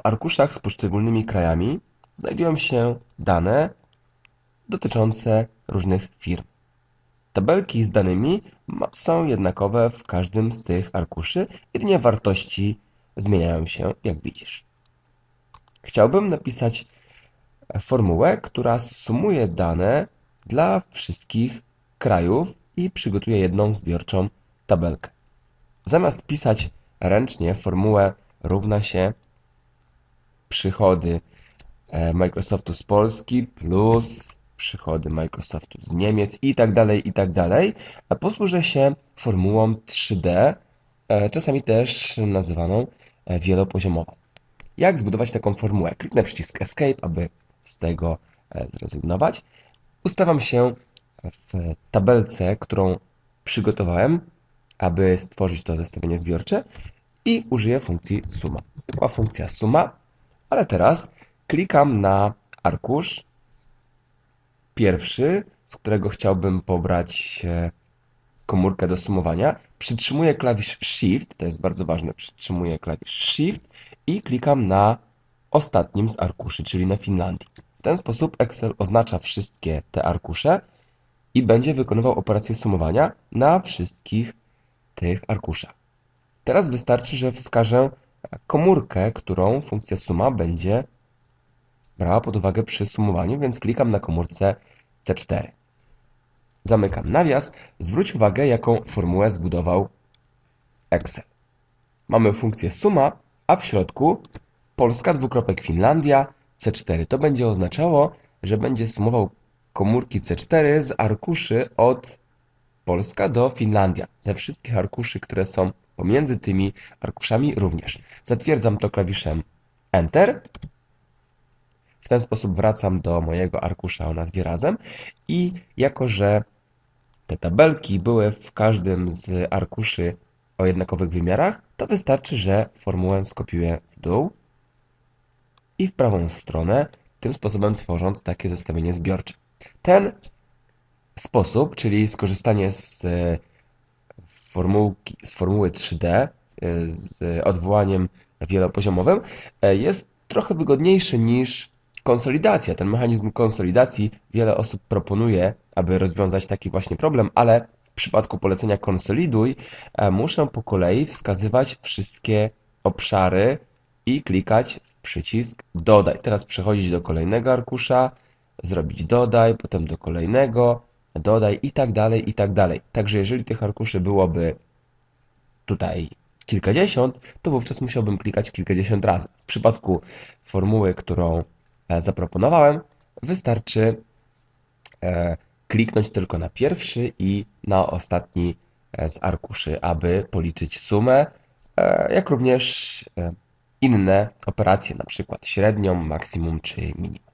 W arkuszach z poszczególnymi krajami znajdują się dane dotyczące różnych firm. Tabelki z danymi są jednakowe w każdym z tych arkuszy, jedynie wartości zmieniają się, jak widzisz. Chciałbym napisać formułę, która sumuje dane dla wszystkich krajów i przygotuje jedną zbiorczą tabelkę. Zamiast pisać ręcznie formułę równa się przychody e, Microsoftu z Polski plus przychody Microsoftu z Niemiec i tak dalej, i tak dalej, posłużę się formułą 3D, e, czasami też nazywaną e, wielopoziomową. Jak zbudować taką formułę? Kliknę przycisk Escape, aby z tego zrezygnować. Ustawiam się w tabelce, którą przygotowałem, aby stworzyć to zestawienie zbiorcze i użyję funkcji suma. Zwykła funkcja suma, ale teraz klikam na arkusz pierwszy, z którego chciałbym pobrać komórkę do sumowania. Przytrzymuję klawisz Shift, to jest bardzo ważne, przytrzymuję klawisz Shift i klikam na ostatnim z arkuszy, czyli na Finlandii. W ten sposób Excel oznacza wszystkie te arkusze i będzie wykonywał operację sumowania na wszystkich tych arkuszach. Teraz wystarczy, że wskażę komórkę, którą funkcja suma będzie brała pod uwagę przy sumowaniu, więc klikam na komórce C4. Zamykam nawias. Zwróć uwagę, jaką formułę zbudował Excel. Mamy funkcję suma, a w środku Polska, dwukropek Finlandia, C4. To będzie oznaczało, że będzie sumował komórki C4 z arkuszy od Polska do Finlandia. Ze wszystkich arkuszy, które są pomiędzy tymi arkuszami również. Zatwierdzam to klawiszem Enter. W ten sposób wracam do mojego arkusza o nazwie razem i jako, że te tabelki były w każdym z arkuszy o jednakowych wymiarach, to wystarczy, że formułę skopiuję w dół i w prawą stronę, tym sposobem tworząc takie zestawienie zbiorcze. Ten sposób, czyli skorzystanie z e, formułki, z formuły 3D e, z odwołaniem wielopoziomowym e, jest trochę wygodniejszy niż konsolidacja. Ten mechanizm konsolidacji wiele osób proponuje, aby rozwiązać taki właśnie problem, ale w przypadku polecenia konsoliduj muszę po kolei wskazywać wszystkie obszary i klikać w przycisk dodaj. Teraz przechodzić do kolejnego arkusza, zrobić dodaj, potem do kolejnego, dodaj i tak dalej, i tak dalej. Także jeżeli tych arkuszy byłoby tutaj kilkadziesiąt, to wówczas musiałbym klikać kilkadziesiąt razy. W przypadku formuły, którą e, zaproponowałem, wystarczy e, kliknąć tylko na pierwszy i na ostatni e, z arkuszy, aby policzyć sumę, jak również inne operacje, na przykład średnią, maksimum czy minimum.